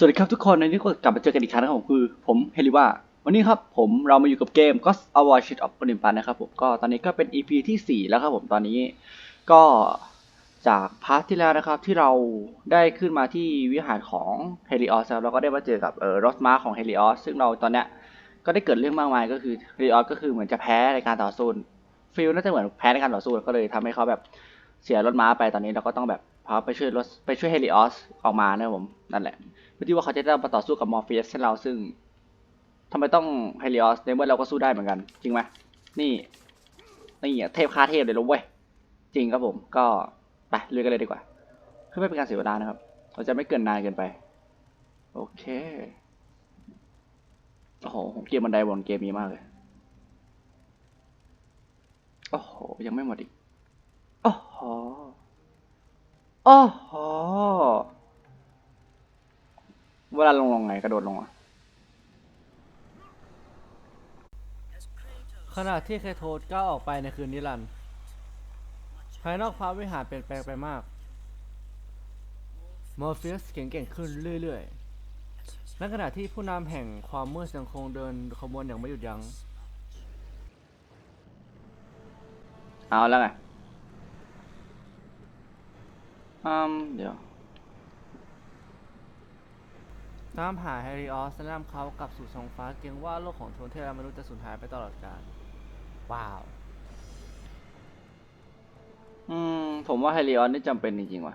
สวัสดีครับทุกคนในนี้ก็กลับมาเจอกันอีกครั้งนะครับผมคือผมเฮลิว่าวันนี้ครับผมเรามาอยู่กับเกม Ghost of War Shit of Olympus นะครับผมก็ตอนนี้ก็เป็น EP ที่ 4 แล้วครับผมตอนนี้ก็จากพาร์ทที่แล้วนะครับที่เราได้ขึ้นมาที่วิหารของเฮลิออสแล้วเราก็ได้มาเจอกับเออรถม้าของเฮลิออสซึ่งเราตอนเนี้ยก็ได้เกิดเรื่องมากมายก็คือเฮลิออสก็คือเหมือนจะแพ้ในการต่อสู้ฟิลน่าจะเหมือนแพ้ในการต่อสู้ก็เลยทำให้เขาแบบเสียรถม้าไปตอนนี้เราก็ต้องแบบพาไปช่วยรถไปช่วยเฮลิออสออกมานะครับผมนั่นแหละ พื่อที่ว่าเขาจะได้มาต่อสู้กับมอร์เฟีสให้เราซึ่งทำไมต้องไฮเลิอสในเมื่อเราก็สู้ได้เหมือนกัน จริงไหมนี่นี่เทพค่าเทพเลยลงเว้ยจริงครับผมก็ไปเลือกกันเลยดีกว่าเพื่อไม่เป็นการเสียเวลานะครับ เราจะไม่เกินนานเกินไป โอเคโอ้โหผมเกมบันไดบนเกมนี้มากเลยโอ้โหยังไม่หมดอีกโอ้โหโอ้โห เว ลาลงลงไงกระโดดลงอะขณะที่เคโทสก้าวออกไปในคืนนิรันดร์ภายนอกพระวิหารเปลี่ยนแปลงไปมากมอร์ฟิสแข็งแกร่งขึ้นเรื่อยๆในขณะที่ผู้นำแห่งความมืดยังคงเดินขบวนอย่างไม่หยุดยัง้ง เอาแล้วไงอืมเดี๋ยว ตามหาแฮร์ริออสและนำเขากลับสู่ท้องฟ้าเกรงว่าโลกของโทนเทพมนุษย์จะสูญหายไปตลอดกาลว้าว อืม ผมว่าไฮริออนนี่จำเป็นจริงๆว่ะ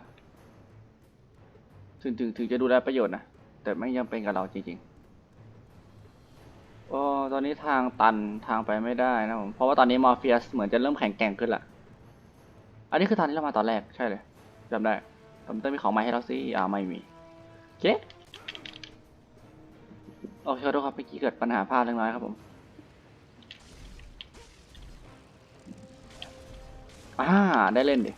ถึงถึงถึงจะดูแลประโยชน์นะ แต่ไม่ยังเป็นกับเราจริงๆโอ้ตอนนี้ทางตันทางไปไม่ได้นะผม เพราะว่าตอนนี้มอร์ฟีสเหมือนจะเริ่มแข็งแกร่งขึ้นละ อันนี้คือทางที่เรามาตอนแรกใช่เลยจำได้ผมต้องมีของใหม่ให้เราสิอ่าไม่มีโอเค โอเคทุกครับเมื่อกี้เกิดปัญหาพลาดเล็กน้อยครับผมอ่าได้เล่นดิ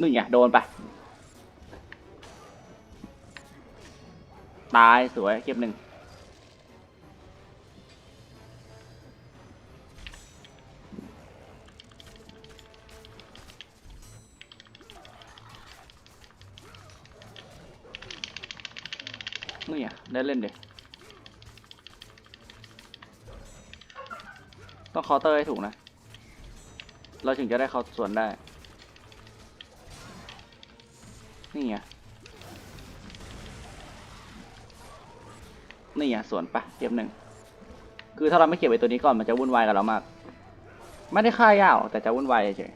นี่ไงโดนไป ตายสวยเก็บหนึ่งนี่ไงได้เล่นเด็ต้องเคาน์เตอร์ให้ถูกนะ เราถึงจะได้เขาสวนได้ นี่ไงนี่ไงสวนปะเก็บหนึ่งคือถ้าเราไม่เก็บไอ้ตัวนี้ก่อนมันจะวุ่นวายกับเรามาก ไม่ได้ค่ายาวแต่จะวุ่นวายเฉย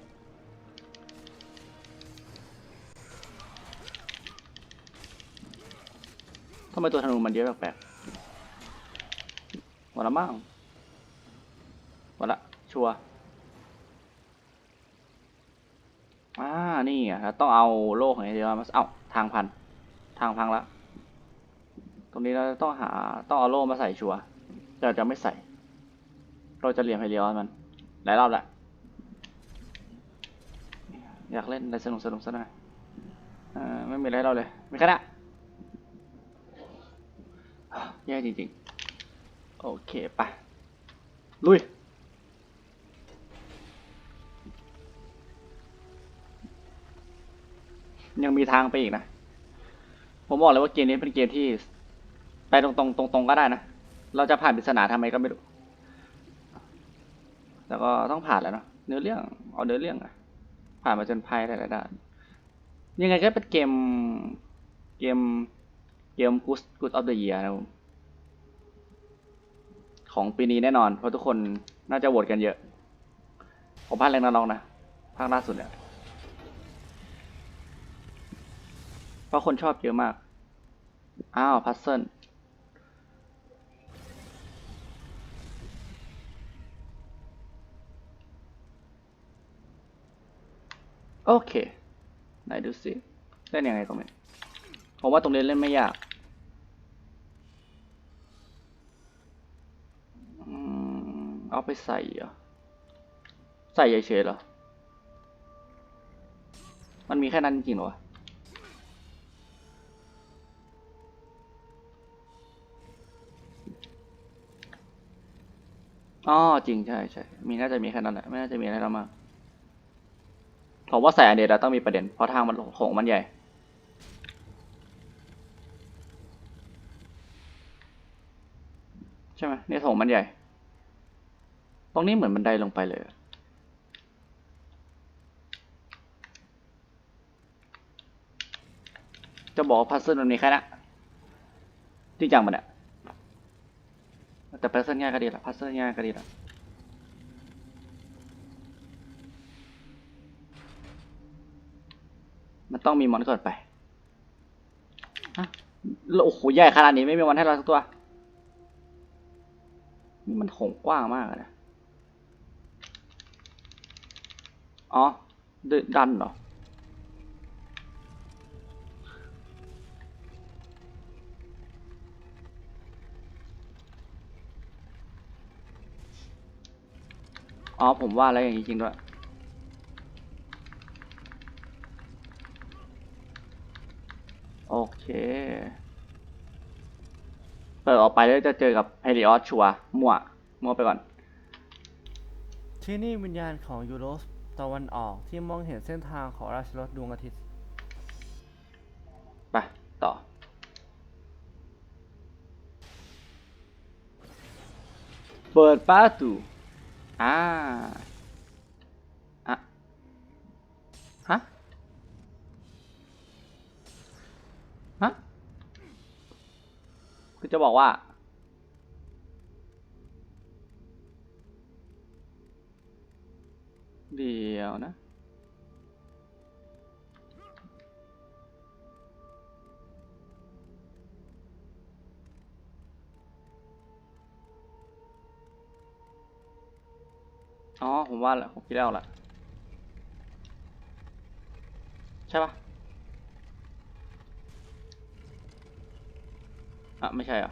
ทำไมตัวธนูมันเยอะแปลกๆหมดละมั้งหมดละชัวร์ อ่า นี่ไงเราต้องเอาโล่ของไอเดียมาเอ้าทางพัน ทางพังละ ตรงนี้เราต้องหา ต้องเอาโล่มาใส่ชัวร์แต่เราจะไม่ใส่ เราจะเหลี่ยมไฮเลียมัน หลายรอบละ อยากเล่นอะไรสนุกสนุกซะหน่อยเออไม่มีอะไรเราเลย ไม่แค่นั้นแย่จริงๆ โอเคไปลุย ยังมีทางไปอีกนะ ผมบอกเลยว่าเกมนี้เป็นเกมที่ไปตรงตรงตรงๆก็ได้นะ เราจะผ่านปริศนาทำไมก็ไม่รู้แต่ก็ต้องผ่านแล้วเนาะ เนื้อเรื่อง เอาเนื้อเรื่องอะผ่านมาจนภัยหลายๆด้านยังไงก็เป็นเกม เกม เกม Good Good of the Year นะของปีนี้แน่นอน เพราะทุกคนน่าจะโหวตกันเยอะผมพลาดแรงนันลองนะ ภาคล่าสุดเนี่ย เพราะคนชอบเยอะมาก อ้าว พัซเซิลโอเค ไหนดูสิ เล่นยังไงตรงนี้ผมว่าตรงนี้เล่นไม่ยากอืมเอาไปใส่เหรอ ใส่เฉยๆเหรอ มันมีแค่นั้นจริงเหรอ อ๋อจริงใช่ใช่มีน่าจะมีแค่นั้นแหละไม่น่าจะมีอะไรแล้วมากผมว่าใส่อันเดียวต้องมีประเด็น เพราะทางมันโถงมันใหญ่ ใช่ไหมเนี่ยโถงมันใหญ่ ตรงนี้เหมือนบันไดลงไปเลยจะบอกพัซเซิลมันมีแค่นั้นจริงจังมันอะ แต่พัซเซิลง่ายก็ดีละพัซเซิลง่ายก็ดีละมันต้องมีมอนก่อนไปฮะแล้วโอ้โหใหญ่ขนาดนี้ไม่มีมอนให้เราสักตัว นี่มันโถงกว้างมากอะนะ อ๋อดดันเหรอ อ๋อผมว่าแล้วอย่างนี้จริงด้วยโอเค เปิดออกไปแล้วจะเจอกับเฮลิออสชัวร์มั่วมั่วไปก่อน ที่นี่วิญญาณของยูโรสตะวันออกที่มองเห็นเส้นทางของราชรถดวงอาทิตย์ ไป ต่อ เปิดประตู อ่าอะฮะฮะคือจะบอกว่า เดี๋ยวนะ ว่าแหละผมคิดแล้วละใช่ปะอะ ไม่ใช่อะ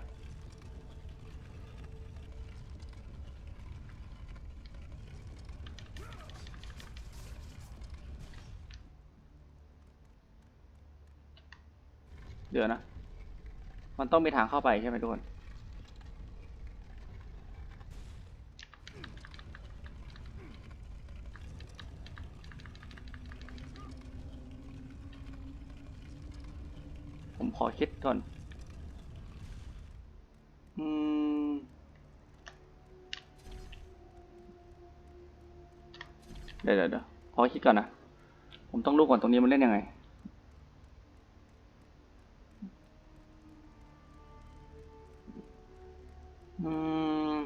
เดี๋ยวนะ มันต้องมีทางเข้าไปใช่ไหมทุกคน ขอคิดก่อน อืม เดี๋ยวเดี๋ยวขอคิดก่อนนะ ผมต้องรู้ก่อนตรงนี้มันเล่นยังไง อืม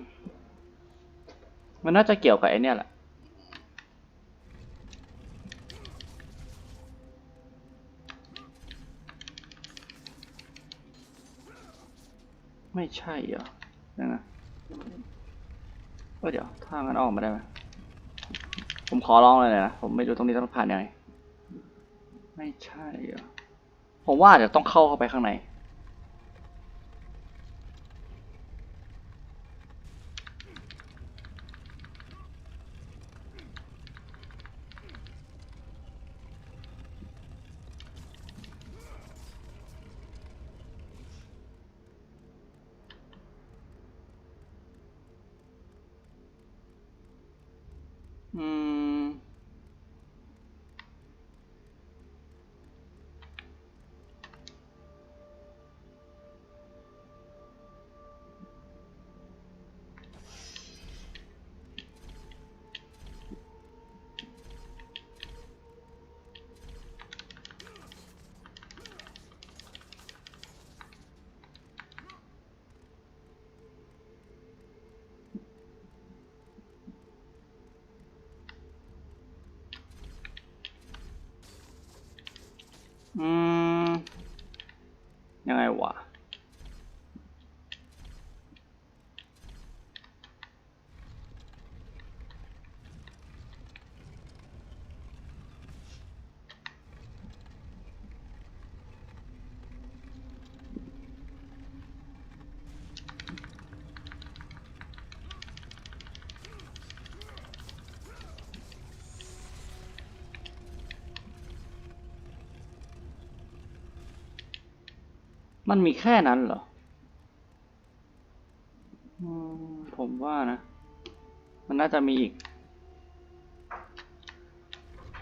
มันน่าจะเกี่ยวกับไอเนี่ยแหละ ใช่เหรอนั่นนะเดี๋ยวถ้างั้นออกมาได้ไหมผมขอร้องเลยนะ ผมไม่รู้ตรงนี้ต้องผ่านยังไง ไม่ใช่เหรอ ผมว่าจะต้องเข้าเข้าไปข้างใน ยังไงวะ มันมีแค่นั้นเหรอ ผมว่านะ มันน่าจะมีอีก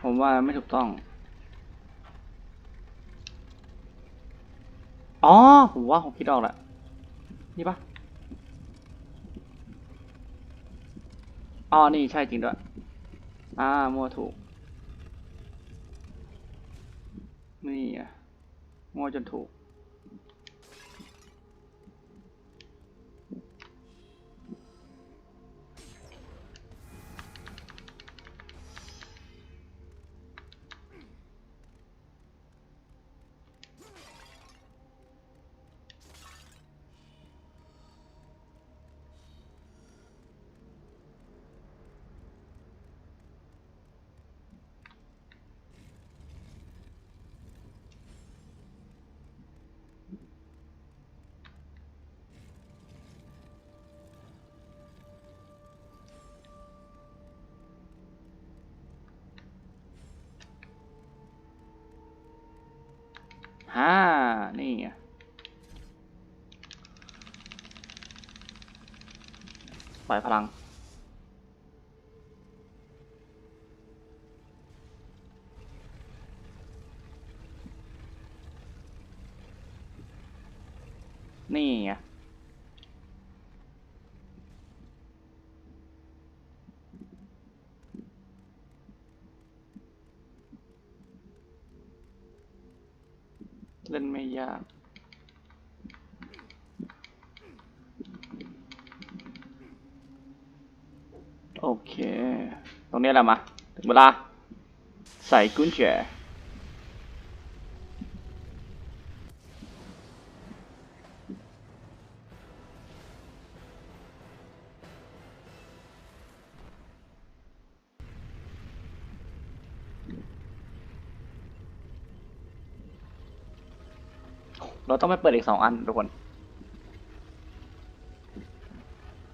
ผมว่าไม่ถูกต้อง อ๋อ ผมว่าผมคิดออกแล้ว นี่ปะอ๋อ นี่ใช่จริงด้วย อ่า มัวถูก นี่อะมัวจนถูก ฮ่า นี่ไงปล่อยพลัง นี่ไง เล่นไม่ยาก โอเค ตรง นี้แหละมาถึงเวลา ใส่กุญแจเราต้องไปเปิดอีกสองอันทุกคน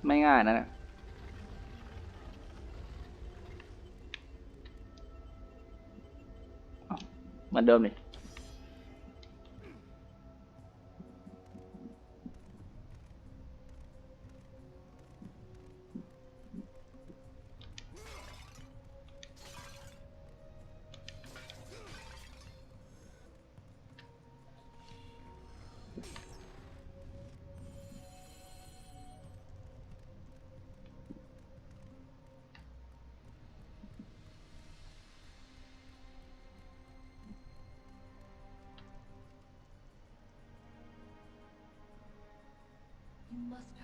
ไม่ง่ายนะเนี่ย เห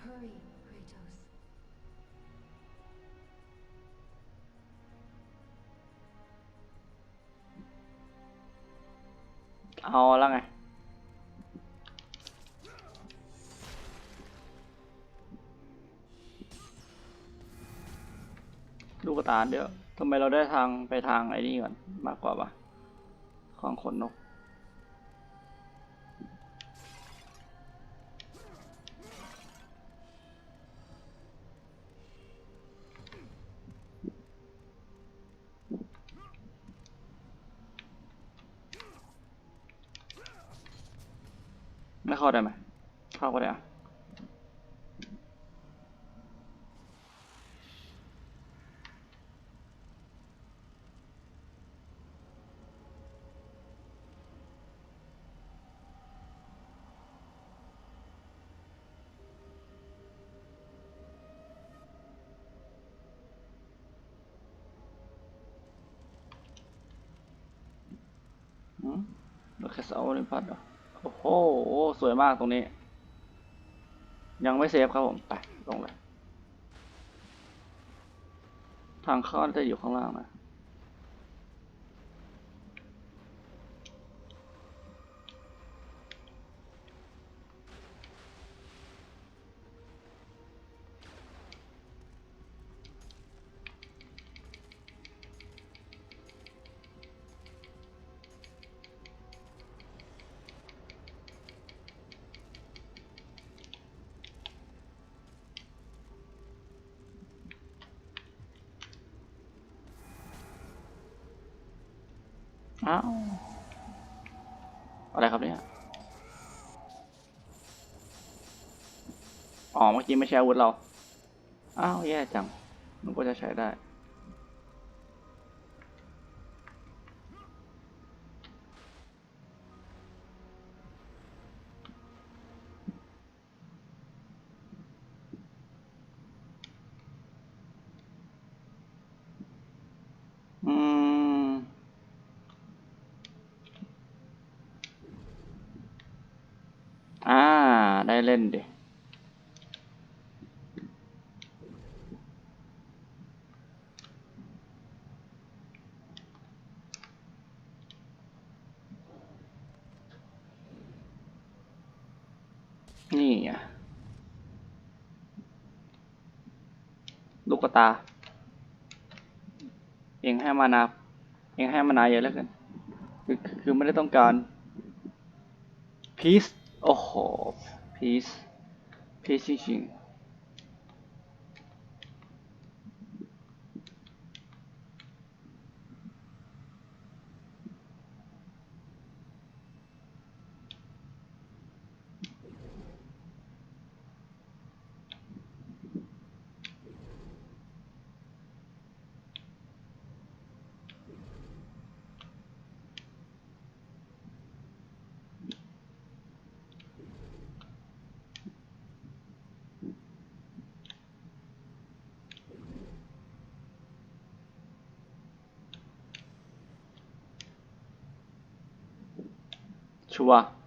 hurry, Kratos. เอาแล้วไง ลูกตาเดี๋ยวทำไมเราได้ทางไปทางไอ้นี่ก่อน มากกว่าปะของขนนก เข้าได้ไหมเข้าก็ได้อะอืมเราแค่เสาในพัดเหโอ้โห สวยมากตรงนี้ ยังไม่เซฟครับผม ไป ลงเลย ทางเข้าจะอยู่ข้างล่างนะ อ้าอะไรครับเนี่ยอ๋อเมื่อกี้ไม่ใช่อาวุธเรา อ้าว แย่จัง มันก็จะใช้ได้ เล่นดินี่ไงลูกตา เองให้มานาเองให้มานาเยอะแล้วกันคือคือไม่ได้ต้องการพีซโอ้โห พีซพี ซ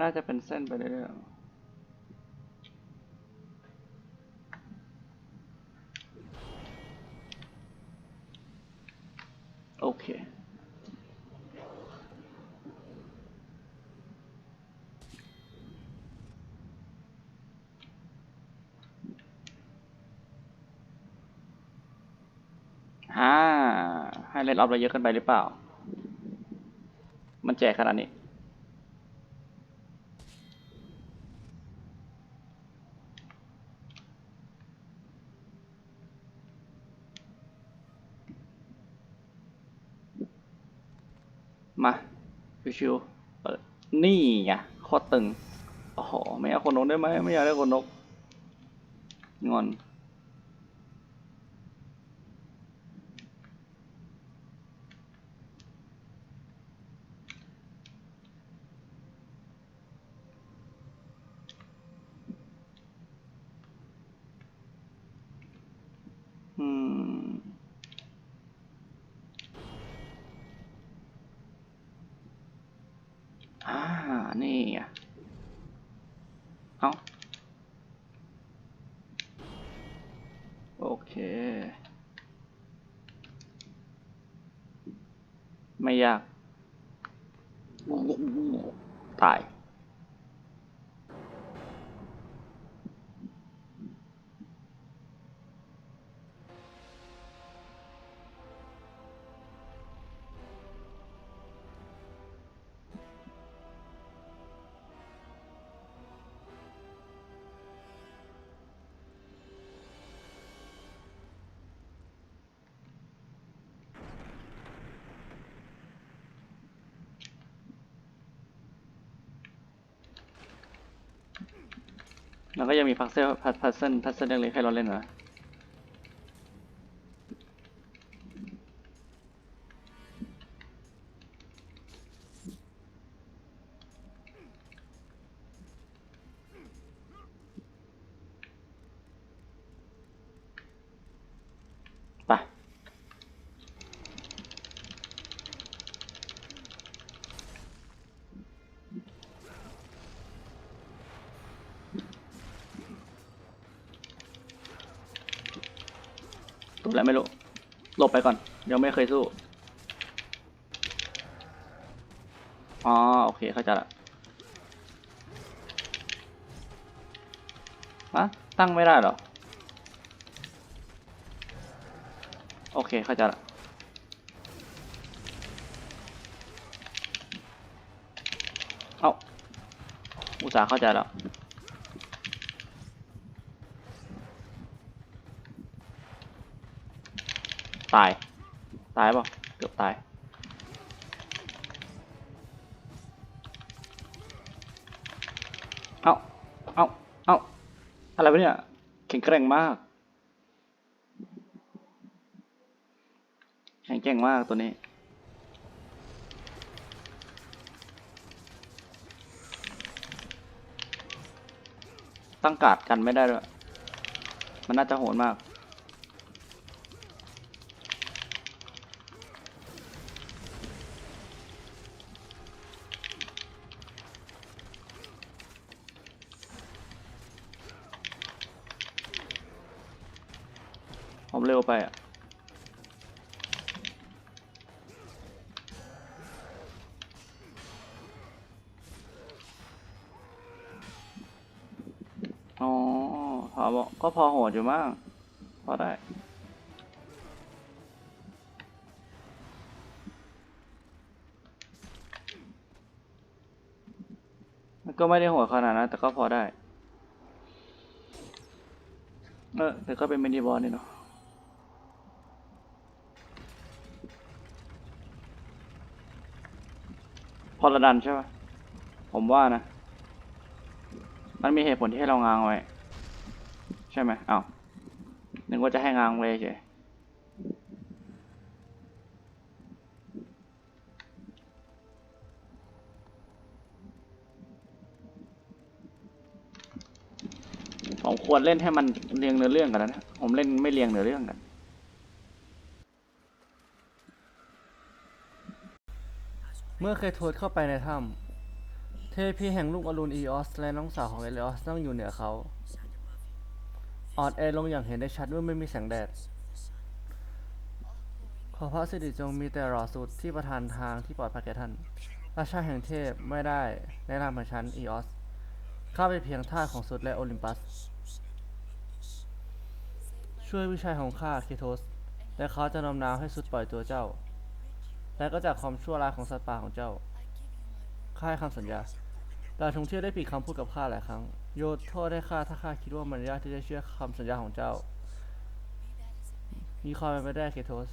น่าจะเป็นเส้นไปเรื่อยๆโอเคอ่าให้เล่นออฟเราเยอะเกินไปหรือเปล่า มันแจกขนาดนี้ มาชิวๆเปิดนี่ไงโคอตึงโอ้โหไม่เอาคนนกได้ไหมไม่อยากได้คนนกงอน อืม อ่า นี่ไงเอาโอเค ไม่ยาก ต แล้วก็ยังมีพัซเซิลพัซเซิลพัซเซิลเล็กๆให้เราเล่นนะ ตัวอะไรไม่รู้หลบไปก่อน ยังไม่เคยสู้ อ๋อ โอเค เข้าใจละอะตั้งไม่ได้หรอ โอเค เข้าใจละเอ้าอุตส่าห์เข้าใจแล้ว ตาย ตายป่ะเกือบตายเอาเอาเอาอะไรวะเนี่ยแข็งแกร่งมาก แข็งแกร่งมากตัวนี้ ตั้งกาดกันไม่ได้ด้วย มันน่าจะโหดมาก อบอกก็พอโหดอยู่มากพอได้มันก็ไม่ได้โหดขนาดนั้นแต่ก็พอได้ เออแต่ก็เป็นมินิบอลนี่เนาะพอระดันใช่ปะผมว่านะ มันมีเหตุผลที่ให้เราง้างไว้ ใช่ไหมอ้าวนึกว่าจะให้งางไว้เฉยผมควรเล่นให้มันเรียงเนื้อเรื่องกันนะ ผมเล่นไม่เรียงเนื้อเรื่องกัน เมื่อเคยโทษเข้าไปในถ้ำเทพีแห่งลูกอรุณอีออส และน้องสาวของเอเลออสนั่งอยู่เหนือเขา ออนแอลงอย่างเห็นได้ชัดเมื่อไม่มีแสงแดด ขอพระสิริจงมีแต่รอสุดที่ประทานทางที่ปลอดภัยแก่ท่าน ราชาแห่งเทพไม่ได้ในนามของฉันอีออส ข้าเป็นเพียงท่าของสุดและโอลิมปัส ช่วยวิชัยของข้าเคโทส และเขาจะนำน้าวให้สุดปล่อยตัวเจ้า และก็จากความชั่วร้ายของสัตว์ป่าของเจ้า ข้าให้คำสัญญาดาวทงเที่ยวได้ปิดคำพูดกับข้าหลายครั้ง โยนโทษให้ข้าถ้าข้าคิดว่ามันยากที่จะเชื่อคำสัญญาของเจ้า มีความเป็นไปได้เคโทส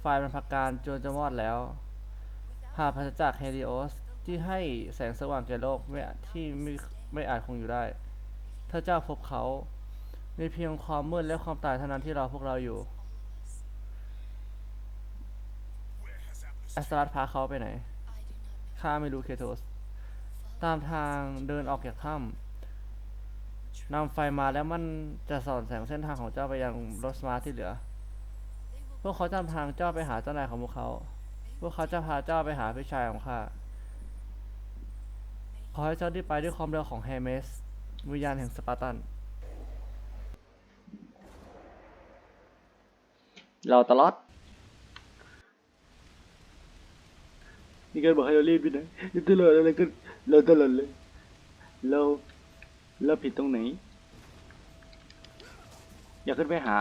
ไฟมันพักการจนจะมอดแล้ว หากพระจักรเฮลิโอสที่ให้แสงสว่างแก่โลกไม่ที่ไม่ไม่อาจคงอยู่ได้ ถ้าเจ้าพบเขามีเพียงความมืดและความตายเท่านั้นที่เรอพวกเราอยู่แอสตาร์พาเขาไปไหน ข้าไม่รู้เคโทส ตามทางเดินออกจากถ้ำ นำไฟมาแล้วมันจะสอนแสงเส้นทางของเจ้าไปยังรถสมาร์ทที่เหลือ พวกเขาจำทางเจ้าไปหาเจ้านายของพวกเขา พวกเขาจะพาเจ้าไปหาพี่ชายของข้า ขอให้เจ้าได้ไปด้วยความเร็วของเฮเมสวิญญาณแห่งสปาร์ตัน เราตลอด นี่การบอกให้เรารีบไปไหนนี่ตลอดอะไรก็เราตลอดเลย เรา เราผิดตรงไหน อย่าขึ้นไปหา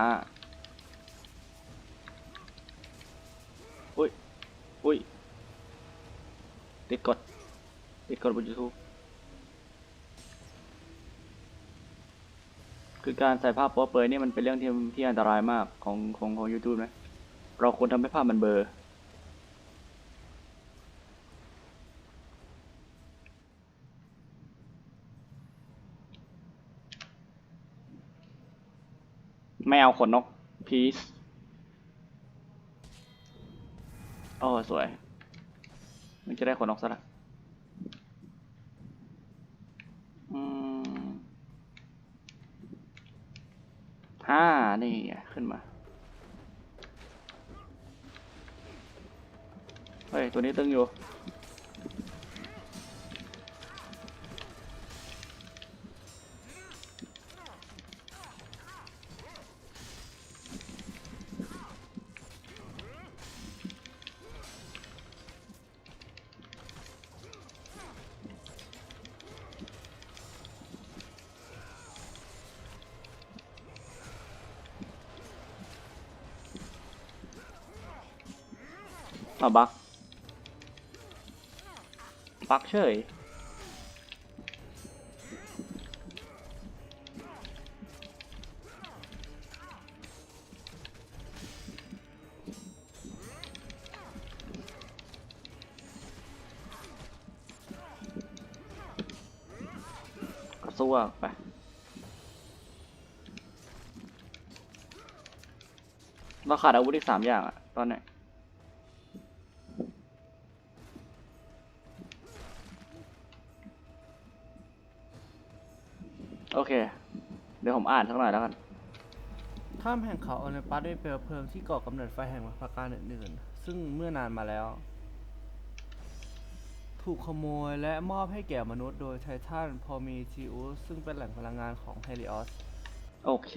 อุ้ยอุ้ยติดกดติดกดบน YouTube คือการใส่ภาพโป๊เปอยนี่มันเป็นเรื่องที่ที่อันตรายมากของของของ YouTube นะ เราควรทำให้ภาพมันเบลอ ไม่เอาขนนกพีซโอ้สวย มันจะได้ขนนกซะละห้านี่ขึ้นมา เฮ้ย ตัวนี้ตึงอยู่ อะบักบักเฉยก็สู้อะไปเราขาดอาวุธอีกสามอย่างอะตอนเนี้ เค เดี๋ยวผมอ่านสักหน่อยแล้วกัน ถ้ำแห่งเขาโอลิมปัสด้วยเปลวเพลิงที่ก่อกำเนิดไฟแห่งประการอื่นๆ ซึ่งเมื่อนานมาแล้ว ถูกขโมยและมอบให้แก่มนุษย์โดยไททันพอมีทิอุสซึ่งเป็นแหล่งพลังงานของเฮลิออส โอเค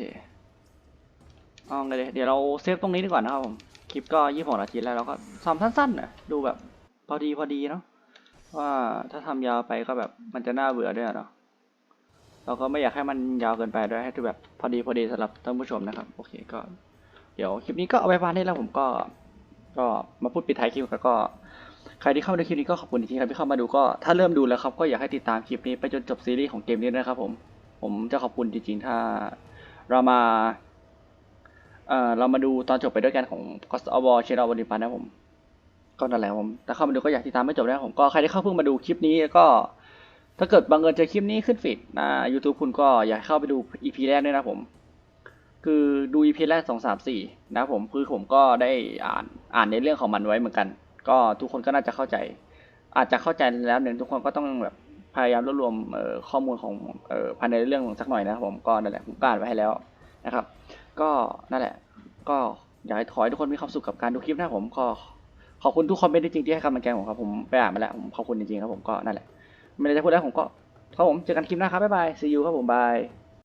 เอาไงเลยเดี๋ยวเราเซฟตรงนี้ดีกว่านะครับผม คลิปก็ยี่สิบหกนาทีแล้วเราก็ซ้อมสั้นๆนะดูแบบพอดีพอดีเนาะว่าถ้าทำยาวไปก็แบบมันจะน่าเบื่อด้วยอะเนาะ เราก็ไม่อยากให้มันยาวเกินไปด้วยให้ดูแบบพอดีพอดีสำหรับท่านผู้ชมนะครับโอเคก็ เดี๋ยวคลิปนี้ก็เอาไว้ประมาณนี้แล้วผมก็ ก็มาพูดปิดท้ายคลิปแล้วก็ใครที่เข้ามาดูคลิปนี้ก็ขอบคุณจริงๆครับที่เข้ามาดูก็ถ้าเริ่มดูแล้วครับก็อยากให้ติดตามคลิปนี้ไปจนจบซีรีส์ของเกมนี้นะครับผมผมจะขอบคุณจริงๆถ้าเรามาเอ่อเรามาดูตอนจบไปด้วยกันของ Ghost of War Shadow of Olympus นะผมก็นั่นแหละผมถ้าเข้ามาดูก็อยากติดตามไม่จบนะผมก็ใครที่เข้าเพิ่งมาดูคลิปนี้ก็ ถ้าเกิดบังเอิญเจอคลิปนี้ขึ้นฟีดนะ YouTube คุณก็อยากเข้าไปดู EP แรกด้วยนะผม คือดู EP แรกสองสามสี่นะผมคือผมก็ได้อ่านอ่านในเรื่องของมันไว้เหมือนกัน ก็ทุกคนก็น่าจะเข้าใจ อาจจะเข้าใจแล้วเนี่ยทุกคนก็ต้องแบบพยายามรวบรวมข้อมูลของภายในเรื่องสักหน่อยนะครับผมก็นั่นแหละผมกานไว้ให้แล้วนะครับ ก็นั่นแหละ ก็อยากให้ขอให้ทุกคนมีความสุขกับการดูคลิปนะผมก็ขอบคุณทุกคอมเมนต์จริงๆที่ให้กำลังใจผมครับผมไปอ่านมาแล้วผมขอบคุณจริงๆครับผมก็นั่นแหละ ไม่ได้จะพูดแล้วผมก็ครับผมเจอกันคลิปหน้าครับบ๊ายบาย see you ครับผมบาย